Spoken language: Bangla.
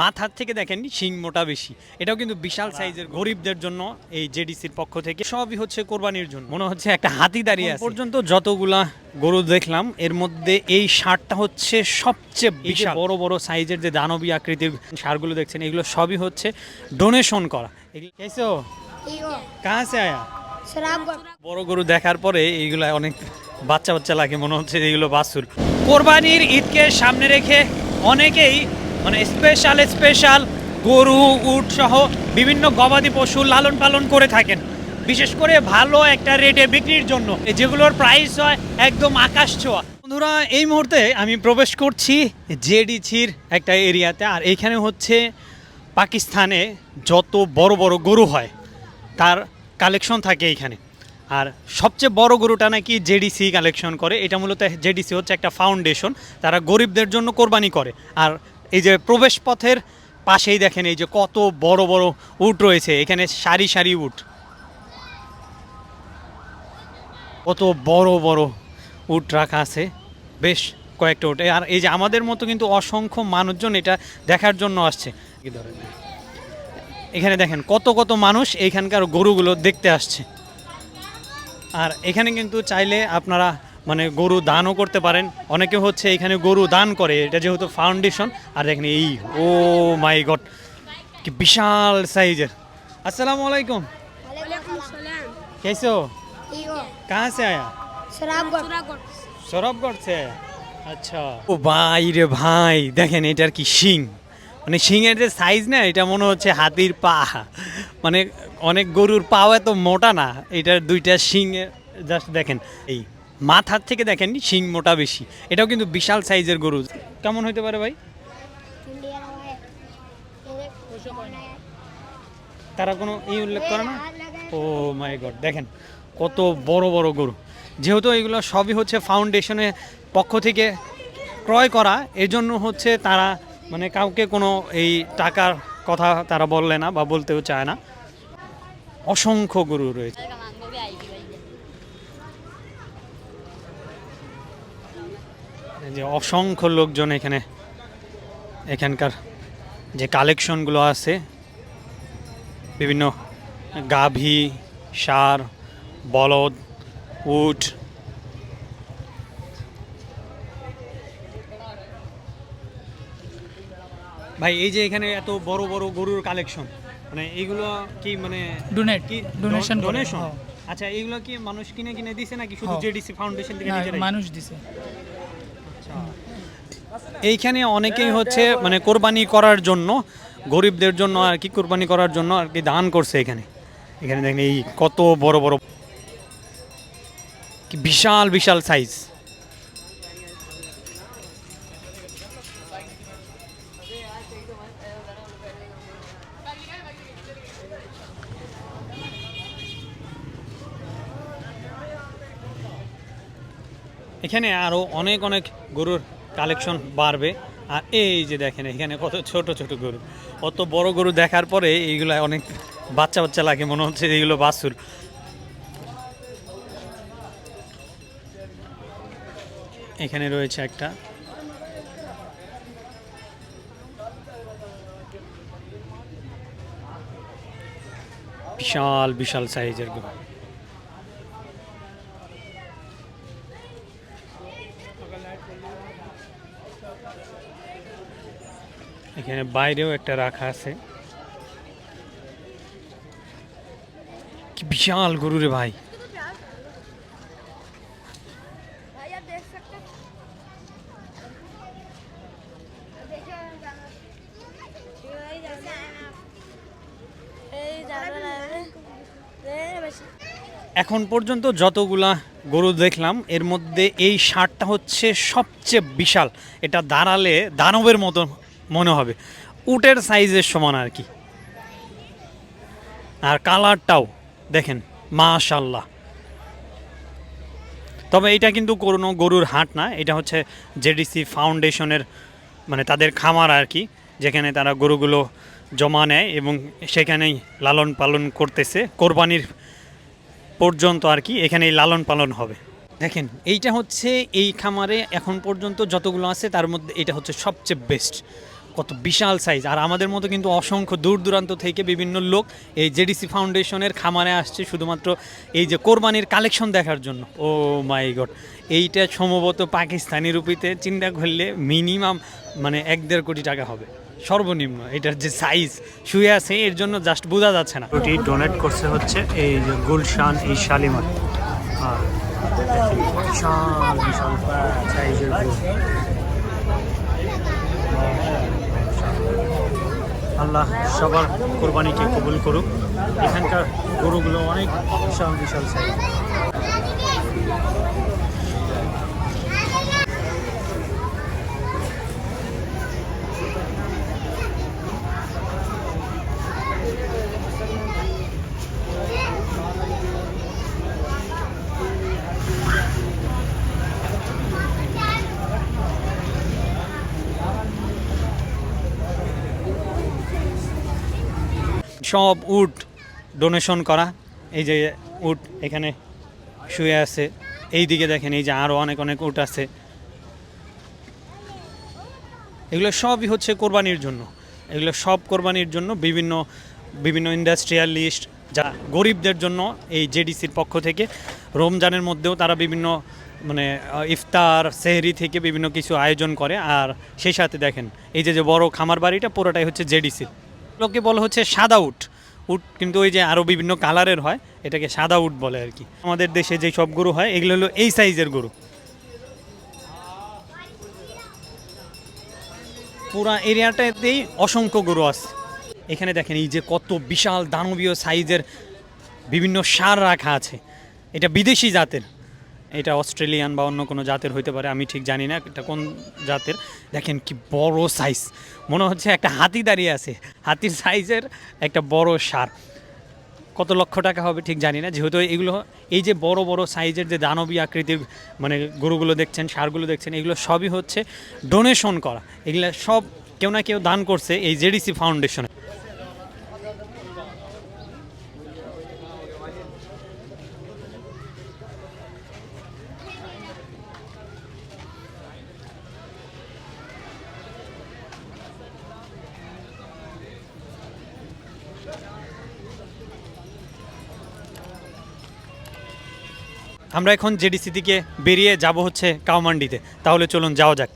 মাথার থেকে দেখেন শিং মোটা বেশি। এটাও কিন্তু বিশাল সাইজের গরিবদের জন্য এই জেডিসির পক্ষ থেকে। সবই হচ্ছে কোরবানির জন্য। মনে হচ্ছে একটা হাতি দাঁড়িয়ে আছে। পর্যন্ত যতগুলা গরু দেখলাম এর মধ্যে এই ষাঁড়টা হচ্ছে সবচেয়ে বিশাল। বড় বড় সাইজের যে দানবী আকৃতির ষাঁড়গুলো দেখছেন এগুলো সবই হচ্ছে ডোনেশন করা। কেসো কাহা সে আয়া? বড় গরু দেখার পরে এইগুলা অনেক বাচ্চা বাচ্চা লাগে মনে হচ্ছে এগুলো বাছুর। কোরবানির ঈদকে সামনে রেখে অনেকেই মানে স্পেশাল স্পেশাল গরু, উট সহ বিভিন্ন গবাদি পশু লালন পালন করে থাকেন। বিশেষ করে ভালো একটা রেটে বিক্রির জন্য যেগুলোর প্রাইস হয় একদম আকাশ ছোঁয়া। বন্ধুরা, এই মুহূর্তে আমি প্রবেশ করছি জেডিছির একটা এরিয়াতে, আর এইখানে হচ্ছে পাকিস্তানে যত বড় বড় গরু হয়, তার কালেকশন থাকে এইখানে আর সবচেয়ে বড় গরুটা নাকি জেডিসি কালেকশন করে, এটা মূলত জেডিসি হচ্ছে একটা ফাউন্ডেশন তারা গরিবদের জন্য কোরবানি করে। আর এই যে প্রবেশ পথের পাশেই দেখেন এই যে কত বড় বড় উট রয়েছে, এখানে সারি সারি উট। কত বড় বড় উট রাখা আছে, বেশ কয়েকটা উট। আর এই যে আমাদের মতো কিন্তু অসংখ্য মানুষজন এটা দেখার জন্য আসছে। এখানে দেখেন কত কত মানুষ এইখানকার গরুগুলো দেখতে আসছে। আর এখানে কিন্তু চাইলে আপনারা মানে গরু দানও করতে পারেন অনেকে হচ্ছে এখানে গরু দান করে এটা যেহেতু ফাউন্ডেশন আর দেখেন এই ও মাই গড কি বিশাল সাইজের আসসালামু আলাইকুম ওয়ালাইকুম সালাম कैसे हो ইগো कहाँ से आया শরাবগড় সৌরভগড় से आया আচ্ছা ও ভাই রে ভাই দেখেন এটার কি শিং মানে শিংয়ের যে সাইজ না এটা মনে হচ্ছে হাতির পা মানে অনেক গরুর পাও এত মোটা না এটার দুইটা শিং জাস্ট দেখেন এই মাথার থেকে দেখেন শিং মোটা বেশি। এটাও কিন্তু বিশাল সাইজের গরু। কেমন হইতে পারে ভাই? তারা কোনো ই উল্লেখ করে না? ও মাই গড, দেখেন কত বড় বড় গরু। যেহেতু এগুলো সবই হচ্ছে ফাউন্ডেশনের পক্ষ থেকে ক্রয় করা, এজন্য হচ্ছে তারা মানে কাউকে কোনো এই টাকার কথা তারা বললে না বা বলতেও চায় না। অসংখ্য গরু রয়েছে। যে অসংখ্য লোকজন এখানে এখানকার যে কালেকশনগুলো আছে বিভিন্ন গাভী সার বলদ উট ভাই এই যে এখানে এত বড় বড় গরুর কালেকশন মানে এইগুলো কি মানে ডোনেট কি ডোনেশন ডোনেশন আচ্ছা এইগুলো কি মানুষ কিনে কিনে দিছে নাকি শুধু হ্যাঁ। জেডিসি ফাউন্ডেশন থেকে? মানুষ দিছে এইখানে অনেকেই হচ্ছে মানে কোরবানি করার জন্য, গরিবদের জন্য আর কি কোরবানি করার জন্য আর কি দান করছে এখানে। এখানে দেখেন এই কত বড় বড় বিশাল বিশাল সাইজ এখানে আরও অনেক অনেক গরুর কালেকশন বাড়বে। আর এই যে দেখেন, এখানে কত ছোট ছোট গরু। অত বড় গরু দেখার পরে এইগুলো অনেক বাচ্চা বাচ্চা লাগে, মনে হচ্ছে এইগুলো বাছুর। এখানে রয়েছে একটা। বিশাল বিশাল সাইজের গরু। এখানে বাইরেও একটা রাখা আছে। কি বিশাল গরু রে ভাই। এখন পর্যন্ত যতগুলা গরু দেখলাম, এর মধ্যে এই ষাটটা হচ্ছে সবচেয়ে বিশাল। এটা দাঁড়ালে, দানবের মতন মনে হবে। উটের সাইজের সমান আর কি। আর কালারটাও, দেখেন মাশাল্লাহ তবে এটা কিন্তু কোনো গরুর হাট না, এটা হচ্ছে জেডিসি ফাউন্ডেশনের মানে তাদের খামার আর কি, যেখানে তারা গরুগুলো জমা নেয় এবং সেখানেই লালন পালন করতেছে। কোরবানির পর্যন্ত আর কি এখানেই লালন পালন হবে। দেখেন, এইটা হচ্ছে এই খামারে এখন পর্যন্ত যতগুলো আছে তার মধ্যে এটা হচ্ছে সবচেয়ে বেস্ট কত বিশাল সাইজ আর আমাদের মতো কিন্তু অসংখ্য দূর দূরান্ত থেকে বিভিন্ন লোক এই জেডিসি ফাউন্ডেশনের খামারে আসছে শুধুমাত্র এই যে কোরবানির কালেকশন দেখার জন্য। ও মাই গড এইটা সম্ভবত পাকিস্তানি রুপিতে চিন্তা করলে মিনিমাম মানে এক দেড় কোটি টাকা হবে। সর্বনিম্ন এটার যে সাইজ শুয়ে আছে, এর জন্য জাস্ট বোঝা যাচ্ছে না। ওটি ডোনেট করছে হচ্ছে এই যে গুলশান, এই শালিমার। সাইজের আল্লাহ সবার কোরবানিকে কবুল করুক। এখানকার গরুগুলো অনেক বিশাল বিশাল সাইজ সব উট ডোনেশন করা। এই যে উট এখানে শুয়ে আছে। এই দিকে দেখেন, এই যে আরও অনেক অনেক উট আছে। এগুলো সবই হচ্ছে কোরবানির জন্য। এগুলো সব কোরবানির জন্য বিভিন্ন বিভিন্ন ইন্ডাস্ট্রিয়ালিস্ট যা গরিবদের জন্য এই জেডিসির পক্ষ থেকে রমজানের মধ্যেও তারা বিভিন্ন মানে ইফতার, সেহরি থেকে বিভিন্ন কিছু আয়োজন করে। আর সেই সাথে দেখেন, এই যে যে বড় খামার বাড়িটা পুরোটাই হচ্ছে জেডিসির লোকে বলা হচ্ছে সাদা উট। উট কিন্তু ওই যে আরও বিভিন্ন কালারের হয়, এটাকে সাদা উট বলে আর কি। আমাদের দেশে যে সব গরু হয়, এগুলো হলো এই সাইজের গরু। পুরা এরিয়াটাতেই অসংখ্য গরু আছে। এখানে দেখেন এই যে কত বিশাল দানবীয় সাইজের বিভিন্ন সার রাখা আছে। এটা বিদেশি জাতের। এটা অস্ট্রেলিয়ান বা অন্য কোনো জাতের হইতে পারে, আমি ঠিক জানি না এটা কোন জাতের। দেখেন কি বড় সাইজ মনে হচ্ছে একটা হাতি দাঁড়িয়ে আছে, হাতির সাইজের একটা বড় সার। কত লক্ষ টাকা হবে ঠিক জানি না, যেহেতু এগুলো, এই যে বড় বড় সাইজের যে দানবী আকৃতির মানে গরুগুলো দেখছেন, সারগুলো দেখছেন, এগুলো সবই হচ্ছে ডোনেশন করা। এগুলো সব কেউ না কেউ দান করছে এই জেডিসি ফাউন্ডেশনে আমরা এখন জেডিসি থেকে বেরিয়ে যাব হচ্ছে কাউমান্ডিতে তাহলে চলুন যাওয়া যাক।